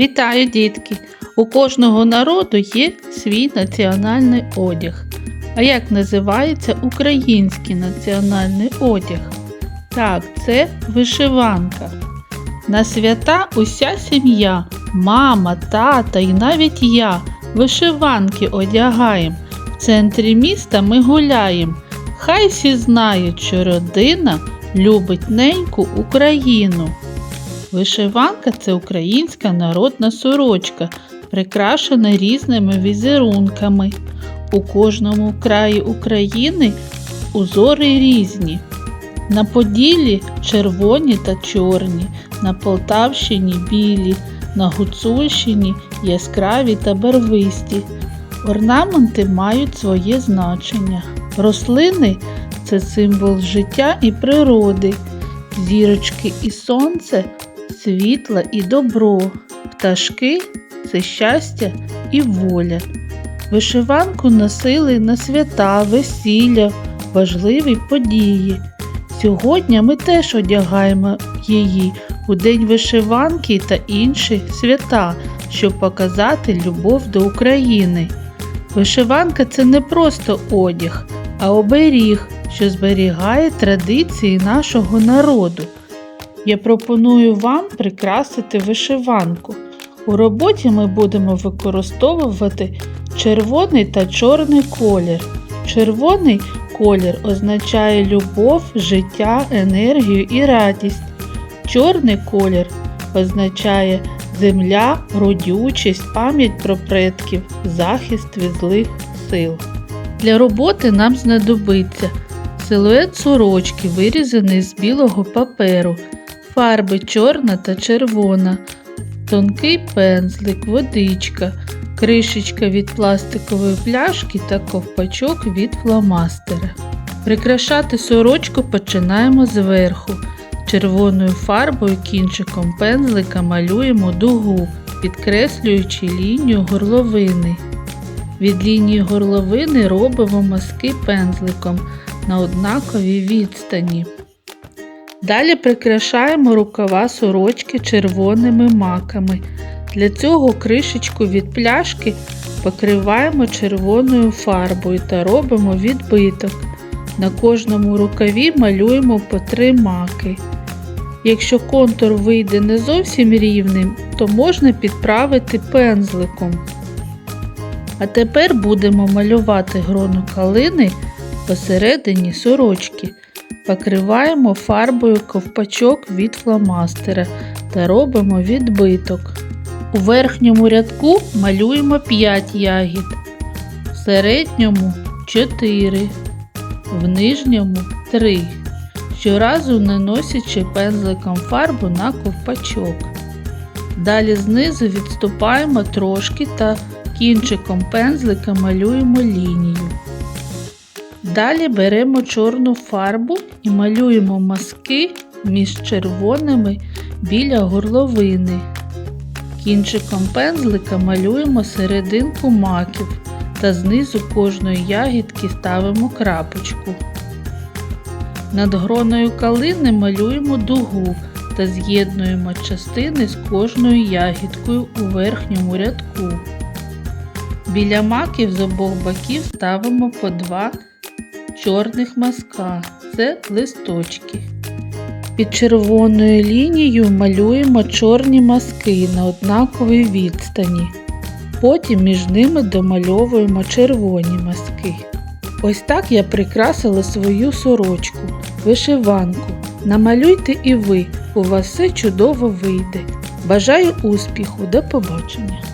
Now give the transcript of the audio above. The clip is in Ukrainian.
Вітаю, дітки! У кожного народу є свій національний одяг. А як називається український національний одяг? Так, це вишиванка. На свята уся сім'я, мама, тата і навіть я вишиванки одягаєм. В центрі міста ми гуляєм. Хай всі знають, що родина любить неньку Україну. Вишиванка це українська народна сорочка, прикрашена різними візерунками. У кожному краї України узори різні. На Поділлі червоні та чорні, на Полтавщині білі, на Гуцульщині яскраві та барвисті. Орнаменти мають своє значення. Рослини це символ життя і природи. Зірочки і сонце світла і добро, пташки це щастя і воля. Вишиванку носили на свята, весілля, важливі події. Сьогодні ми теж одягаємо її у День вишиванки та інші свята, щоб показати любов до України. Вишиванка це не просто одяг, а оберіг, що зберігає традиції нашого народу. Я пропоную вам прикрасити вишиванку. У роботі ми будемо використовувати червоний та чорний колір. Червоний колір означає любов, життя, енергію і радість. Чорний колір означає земля, родючість, пам'ять про предків, захист від злих сил. Для роботи нам знадобиться силует сорочки, вирізаний з білого паперу, фарби чорна та червона, тонкий пензлик, водичка, кришечка від пластикової пляшки та ковпачок від фломастера. Прикрашати сорочку починаємо зверху. Червоною фарбою кінчиком пензлика малюємо дугу, підкреслюючи лінію горловини. Від лінії горловини робимо мазки пензликом на однаковій відстані. Далі прикрашаємо рукава сорочки червоними маками. Для цього кришечку від пляшки покриваємо червоною фарбою та робимо відбиток. На кожному рукаві малюємо по три маки. Якщо контур вийде не зовсім рівним, то можна підправити пензликом. А тепер будемо малювати грону калини посередині сорочки. Покриваємо фарбою ковпачок від фломастера та робимо відбиток. У верхньому рядку малюємо 5 ягід, в середньому 4, в нижньому 3. Щоразу наносячи пензликом фарбу на ковпачок. Далі знизу відступаємо трошки та кінчиком пензлика малюємо лінію. Далі беремо чорну фарбу і малюємо мазки між червоними біля горловини. Кінчиком пензлика малюємо серединку маків та знизу кожної ягідки ставимо крапочку. Над гроною калини малюємо дугу та з'єднуємо частини з кожною ягідкою у верхньому рядку. Біля маків з обох боків ставимо по два чорних мазка це листочки. Під червоною лінією малюємо чорні мазки на однаковій відстані. Потім між ними домальовуємо червоні мазки. Ось так я прикрасила свою сорочку, вишиванку. Намалюйте і ви, у вас все чудово вийде. Бажаю успіху, до побачення!